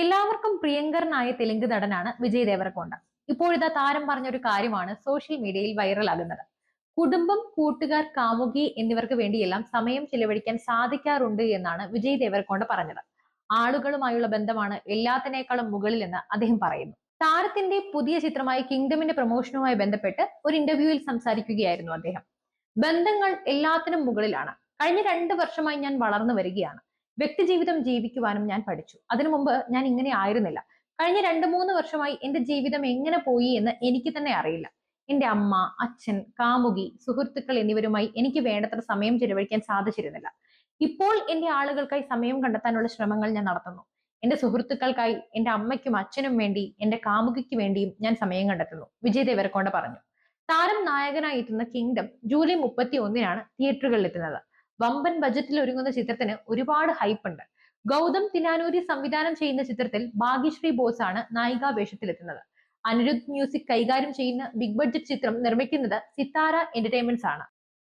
എല്ലാവർക്കും പ്രിയങ്കരനായ തെലുങ്ക് നടനാണ് വിജയ് ദേവരകൊണ്ട. ഇപ്പോഴിതാ താരം പറഞ്ഞൊരു കാര്യമാണ് സോഷ്യൽ മീഡിയയിൽ വൈറലാകുന്നത് കുടുംബം കൂട്ടുകാർ കാമുകി എന്നിവർക്ക് വേണ്ടിയെല്ലാം സമയം ചിലവഴിക്കാൻ സാധിക്കാറുണ്ട് എന്നാണ് വിജയ് ദേവരകൊണ്ട പറഞ്ഞത്. ആളുകളുമായുള്ള ബന്ധമാണ് എല്ലാത്തിനേക്കാളും മുകളിലെന്ന് അദ്ദേഹം പറയുന്നു. താരത്തിന്റെ പുതിയ ചിത്രമായ കിങ്ഡമിന്റെ പ്രൊമോഷനുമായി ബന്ധപ്പെട്ട് ഒരു ഇന്റർവ്യൂവിൽ സംസാരിക്കുകയായിരുന്നു അദ്ദേഹം. ബന്ധങ്ങൾ എല്ലാത്തിനും മുകളിലാണ്. കഴിഞ്ഞ രണ്ട് വർഷമായി ഞാൻ വളർന്നു വരികയാണ്. വ്യക്തിജീവിതം ജീവിക്കുവാനും ഞാൻ പഠിച്ചു. അതിനു മുമ്പ് ഞാൻ ഇങ്ങനെ ആയിരുന്നില്ല. കഴിഞ്ഞ രണ്ട് മൂന്ന് വർഷമായി എന്റെ ജീവിതം എങ്ങനെ പോയി എന്ന് എനിക്ക് തന്നെ അറിയില്ല. എന്റെ അമ്മ അച്ഛൻ കാമുകി സുഹൃത്തുക്കൾ എന്നിവരുമായി എനിക്ക് വേണ്ടത്ര സമയം ചെലവഴിക്കാൻ സാധിച്ചിരുന്നില്ല. ഇപ്പോൾ എന്റെ ആളുകൾക്കായി സമയം കണ്ടെത്താനുള്ള ശ്രമങ്ങൾ ഞാൻ നടത്തുന്നു. എന്റെ സുഹൃത്തുക്കൾക്കായി എന്റെ അമ്മയ്ക്കും അച്ഛനും വേണ്ടി എന്റെ കാമുകിക്ക് വേണ്ടിയും ഞാൻ സമയം കണ്ടെത്തുന്നു. വിജയ് ദേവരക്കൊണ്ട പറഞ്ഞു. താരം നായകനായി എത്തുന്ന കിങ്ഡം ജൂലൈ മുപ്പത്തി ഒന്നിനാണ് തിയേറ്ററുകളിൽ എത്തുന്നത് വമ്പൻ ബജറ്റിൽ ഒരുങ്ങുന്ന ചിത്രത്തിന് ഒരുപാട് ഹൈപ്പ് ഉണ്ട്. ഗൗതം തിലാനൂരി സംവിധാനം ചെയ്യുന്ന ചിത്രത്തിൽ ഭാഗ്യശ്രീ ബോസ് ആണ് നായികാ വേഷത്തിലെത്തുന്നത്. അനിരുദ്ധ് മ്യൂസിക് കൈകാര്യം ചെയ്യുന്ന ബിഗ് ബഡ്ജറ്റ് ചിത്രം നിർമ്മിക്കുന്നത് സിത്താര എന്റർടൈൻമെന്റ്സ് ആണ്.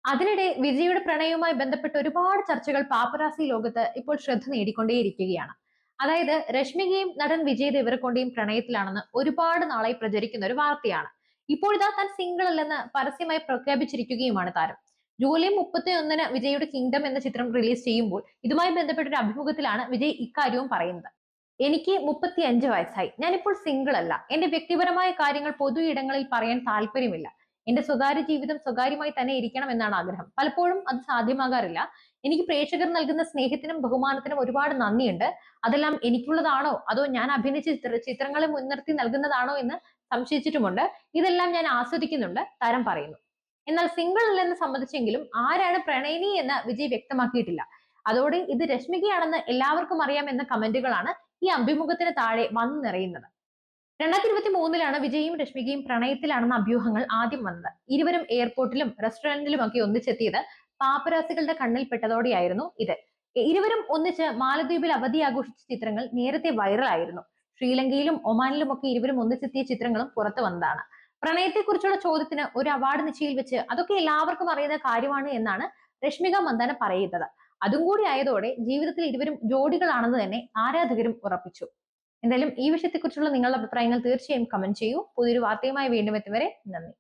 അതിനിടെ വിജയുടെ പ്രണയവുമായി ബന്ധപ്പെട്ട് ഒരുപാട് ചർച്ചകൾ പാപ്പരാസി ലോകത്ത് ഇപ്പോൾ ശ്രദ്ധ നേടിക്കൊണ്ടേയിരിക്കുകയാണ്. അതായത് രശ്മികയും നടൻ വിജയ് ദേവരക്കൊണ്ടയും പ്രണയത്തിലാണെന്ന് ഒരുപാട് നാളായി പ്രചരിക്കുന്ന ഒരു വാർത്തയാണ്. ഇപ്പോഴിതാ താൻ സിംഗിൾ അല്ലെന്ന് പരസ്യമായി പ്രഖ്യാപിച്ചിരിക്കുകയുമാണ് താരം. ജൂലൈ മുപ്പത്തി ഒന്നിന് വിജയുടെ കിങ്ഡം എന്ന ചിത്രം റിലീസ് ചെയ്യുമ്പോൾ ഇതുമായി ബന്ധപ്പെട്ട ഒരു അഭിമുഖത്തിലാണ് വിജയ് ഇക്കാര്യവും പറയുന്നത്. എനിക്ക് മുപ്പത്തി അഞ്ച് വയസ്സായി. ഞാനിപ്പോൾ സിംഗിൾ അല്ല. എന്റെ വ്യക്തിപരമായ കാര്യങ്ങൾ പൊതു ഇടങ്ങളിൽ പറയാൻ താല്പര്യമില്ല. എന്റെ സ്വകാര്യ ജീവിതം സ്വകാര്യമായി തന്നെ ഇരിക്കണം എന്നാണ് ആഗ്രഹം. പലപ്പോഴും അത് സാധ്യമാകാറില്ല. എനിക്ക് പ്രേക്ഷകർ നൽകുന്ന സ്നേഹത്തിനും ബഹുമാനത്തിനും ഒരുപാട് നന്ദിയുണ്ട്. അതെല്ലാം എനിക്കുള്ളതാണോ? അതോ ഞാൻ അഭിനയിച്ച ചിത്ര ചിത്രങ്ങളെ മുൻനിർത്തി നൽകുന്നതാണോ എന്ന് സംശയിച്ചിട്ടുമുണ്ട്. ഇതെല്ലാം ഞാൻ ആസ്വദിക്കുന്നുണ്ട്. താരം പറയുന്നു. എന്നാൽ സിംഗിൾ അല്ലെന്ന് സംബന്ധിച്ചെങ്കിലും ആരാണ് പ്രണയിനി എന്ന് വിജയ് വ്യക്തമാക്കിയിട്ടില്ല. അതോടെ ഇത് രശ്മികയാണെന്ന് എല്ലാവർക്കും അറിയാം എന്ന കമന്റുകളാണ് ഈ അഭിമുഖത്തിന് താഴെ വന്നു നിറയുന്നത്. രണ്ടായിരത്തി ഇരുപത്തി മൂന്നിലാണ് വിജയും രശ്മികയും പ്രണയത്തിലാണെന്ന അഭ്യൂഹങ്ങൾ ആദ്യം വന്നത്. ഇരുവരും എയർപോർട്ടിലും റെസ്റ്റോറന്റിലും ഒക്കെ ഒന്നിച്ചെത്തിയത് പാപ്പരാസികളുടെ കണ്ണിൽ പെട്ടതോടെയായിരുന്നു ഇത്. ഇരുവരും ഒന്നിച്ച് മാലദ്വീപിൽ അവധി ആഘോഷിച്ച ചിത്രങ്ങൾ നേരത്തെ വൈറലായിരുന്നു ശ്രീലങ്കയിലും ഒമാനിലും ഒക്കെ ഇരുവരും ഒന്നിച്ചെത്തിയ ചിത്രങ്ങളും പുറത്തു വന്നതാണ്. പ്രണയത്തെക്കുറിച്ചുള്ള ചോദ്യത്തിന് ഒരു അവാർഡ് നിശ്ചയിൽ വെച്ച് അതൊക്കെ എല്ലാവർക്കും അറിയുന്ന കാര്യമാണ് എന്നാണ് രശ്മിക മന്ദാന പറയുന്നത്. അതും കൂടി ആയതോടെ ജീവിതത്തിൽ ഇരുവരും ജോഡികളാണെന്ന് തന്നെ ആരാധകരും ഉറപ്പിച്ചു. എന്തായാലും ഈ വിഷയത്തെക്കുറിച്ചുള്ള നിങ്ങളുടെ അഭിപ്രായങ്ങൾ തീർച്ചയായും കമന്റ് ചെയ്യൂ. പുതിയൊരു വാർത്തയുമായി വീണ്ടും എത്തും നന്ദി.